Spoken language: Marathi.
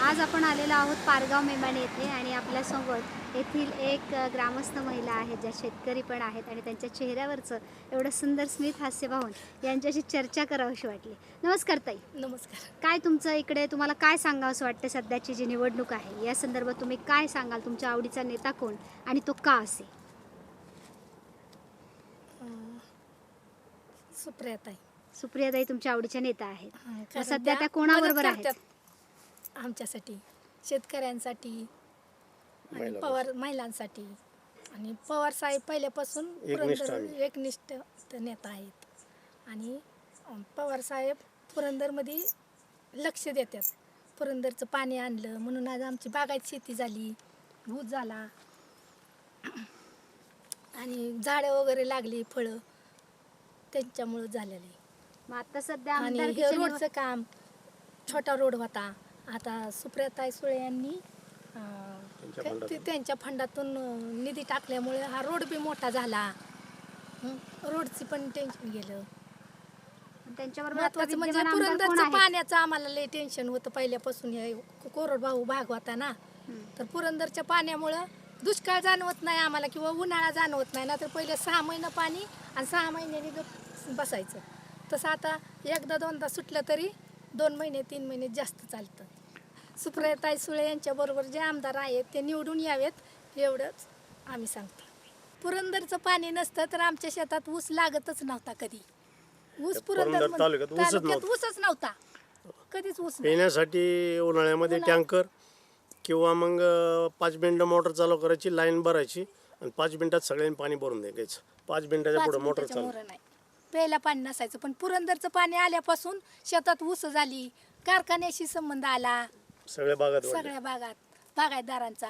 आज आपण आलेलो आहोत पारगाव मेमाणे येथे आणि आपल्यासोबत येथील एक ग्रामस्थ महिला आहेत ज्या शेतकरी पण आहेत आणि त्यांच्या चेहऱ्यावरचं एवढं सुंदर स्मित हास्य पाहून यांच्याशी चर्चा करावीशी वाटली. नमस्कार ताई. नमस्कार. काय तुमचं इकडे तुम्हाला काय सांगावं असं वाटतं सध्याची जी निवडणूक आहे? या संदर्भात तुम्ही काय सांगाल? तुमच्या आवडीचा नेता कोण आणि तो का असेल अं, सुप्रियाताई. सुप्रियाताई तुमच्या आवडीच्या नेता आहेत. मग सध्या त्या कोणाबरोबर आहेत? आमच्यासाठी शेतकऱ्यांसाठी आणि पवार महिलांसाठी. आणि पवार साहेब पहिल्यापासून एकनिष्ठ पुरंदर. एकनिष्ठ ते नेता आहेत. आणि अं, पवार साहेब पुरंदरमध्ये लक्ष देतात. पुरंदरचं पाणी आणलं म्हणून आज आमची बागायत शेती झाली ऊस झाला. आणि झाडं वगैरे लागली फळं त्यांच्यामुळं झालेलं आहे. मग आता सध्या आणि हे निवड- रोडचं काम छोटा रोड होता. आता सुप्रियाताई सुळे यांनी त्यांच्या ते- फंडातून. त्यांच्या फंडातून अं, निधी टाकल्यामुळे हा रोड बी मोठा झाला. हं, रोडची पण टेन्शन गेलं. त्यांच्याबरोबर आता महत्वाचं म्हणजे विद्यमान आमदार कोण पुरंदरचं आहेत? पाण्याचं आम्हाला लय टेन्शन होतं पहिल्यापासून. हे कोरडभाऊ भाग होता ना. हं. तर पुरंदरच्या पाण्यामुळं दुष्काळ जाणवत नाही आम्हाला किंवा उन्हाळा जाणवत नाही. ना तर पहिले सहा महिने पाणी आणि सहा महिन्यांनी गप बसायचं. तसं आता एकदा दोनदा सुटलं तरी दोन महिने तीन महिने जास्त चालतं सुप्रियाताई सुळे यांच्याबरोबर जे आमदार आहेत ते निवडून यावेत एवढंच आम्ही सांगतो पुरंदरचं पाणी नसतं तर आमच्या शेतात ऊस लागतच नव्हता कधी ऊस पुरंदर पुरंदर तालुक्यात ऊसच तालुक्यात नव्हता. ऊसच नव्हता कधीच ऊस नाही. पिण्यासाठी उन्हाळ्यामध्ये. टँकर किंवा मग अं, पाच मिनटं मोटर चालू करायची लाईन भरायची आणि पाच मिनिटात सगळ्यांनी पाणी भरून द्यायचं पाच मिनिटाच्या पाच पुढे मोटर मिनिटाच्या चालू मोहरं नाही प्यायला पाणी नसायचं पण पुरंदरचं पाणी आल्यापासून शेतात ऊस झाली कारखान्याशी संबंध आला. सगळ्या भागात सगळ्या भागात बागायतदारांचा